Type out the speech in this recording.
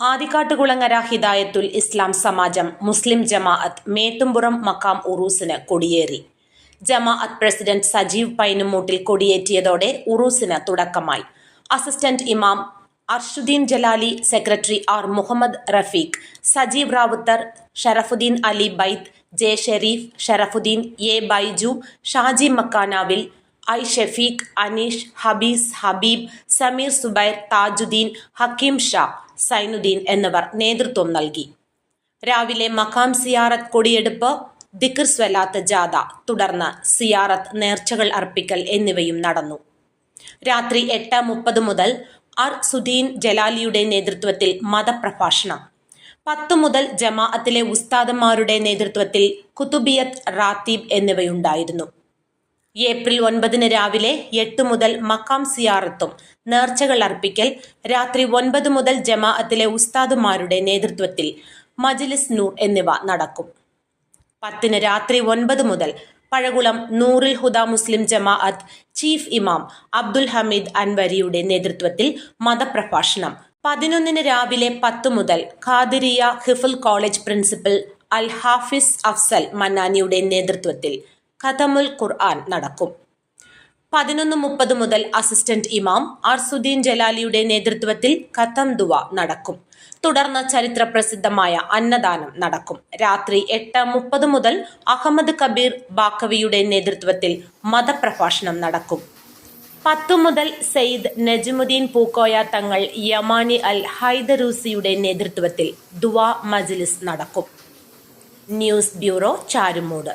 ആദിക്കാട്ടുകുളങ്ങര ഹിദായത്തുൽ ഇസ്ലാം സമാജം മുസ്ലിം ജമാഅത്ത് മേത്തുംപുറം മക്കാം ഉറൂസിന് കൊടിയേറി. ജമാഅത്ത് പ്രസിഡന്റ് സജീവ് പൈനുമൂട്ടിൽ കൊടിയേറ്റിയതോടെ ഉറൂസിന് തുടക്കമായി. അസിസ്റ്റന്റ് ഇമാം അർഷുദ്ദീൻ ജലാലി സെക്രട്ടറി ആർ മുഹമ്മദ് റഫീഖ് സജീവ് റാവുത്തർ ഷറഫുദ്ദീൻ അലി ബൈത്ത് J Sharif Sharafuddeen A Baiju Shaji മക്കാനാവിൽ I Shefeeq Aneesh Habees Habeeb Sameer Subair Thajuddeen Hakeem Sha Sainuddeen എന്നിവർ നേതൃത്വം നൽകി. രാവിലെ മഖാം സിയാറത്ത് കൊടിയെടുപ്പ് ദിക്കർ സ്വലാത്ത് ജാഥ തുടർന്ന് സിയാറത്ത് നേർച്ചകൾ അർപ്പിക്കൽ എന്നിവയും നടന്നു. രാത്രി എട്ട് മുപ്പത് മുതൽ അർ സുദീൻ ജലാലിയുടെ നേതൃത്വത്തിൽ മതപ്രഭാഷണം. പത്ത് മുതൽ ജമാഅത്തിലെ ഉസ്താദന്മാരുടെ നേതൃത്വത്തിൽ കുത്തുബിയത്ത് റാത്തീബ് എന്നിവയുണ്ടായിരുന്നു. ഏപ്രിൽ ഒൻപതിന് രാവിലെ എട്ട് മുതൽ മക്കാം സിയാറത്തും നേർച്ചകൾ അർപ്പിക്കൽ രാത്രി ഒൻപത് മുതൽ ജമാഅത്തിലെ ഉസ്താദുമാരുടെ നേതൃത്വത്തിൽ മജ്ലിസ് നൂർ എന്നിവ നടക്കും. പത്തിന് രാത്രി ഒൻപത് മുതൽ പഴകുളം നൂറിൽ ഹുദ മുസ്ലിം ജമാഅത്ത് ചീഫ് ഇമാം അബ്ദുൽ ഹമീദ് അൻവരിയുടെ നേതൃത്വത്തിൽ മതപ്രഭാഷണം. പതിനൊന്നിന് രാവിലെ പത്ത് മുതൽ ഖാദിരിയ ഹിഫുൽ കോളേജ് പ്രിൻസിപ്പൽ അൽ ഹാഫിസ് അഫ്സൽ മന്നാനിയുടെ നേതൃത്വത്തിൽ ഖതമുൽ ഖുർആൻ നടക്കും. പതിനൊന്ന് മുപ്പത് മുതൽ അസിസ്റ്റന്റ് ഇമാം അർസുദ്ദീൻ ജലാലിയുടെ നേതൃത്വത്തിൽ ഖത്തം ദുവ നടക്കും. തുടർന്ന് ചരിത്ര പ്രസിദ്ധമായ അന്നദാനം നടക്കും. രാത്രി എട്ട് മുപ്പത് മുതൽ അഹമ്മദ് കബീർ ബാക്കവിയുടെ നേതൃത്വത്തിൽ മതപ്രഭാഷണം നടക്കും. പത്തു മുതൽ സെയ്ദ് നജ്മുദ്ദീൻ പൂക്കോയ തങ്ങൾ യമാനി അൽ ഹൈദറൂസിയുടെ നേതൃത്വത്തിൽ ദുവ മജ്ലിസ് നടക്കും. News bureau Charummoodu.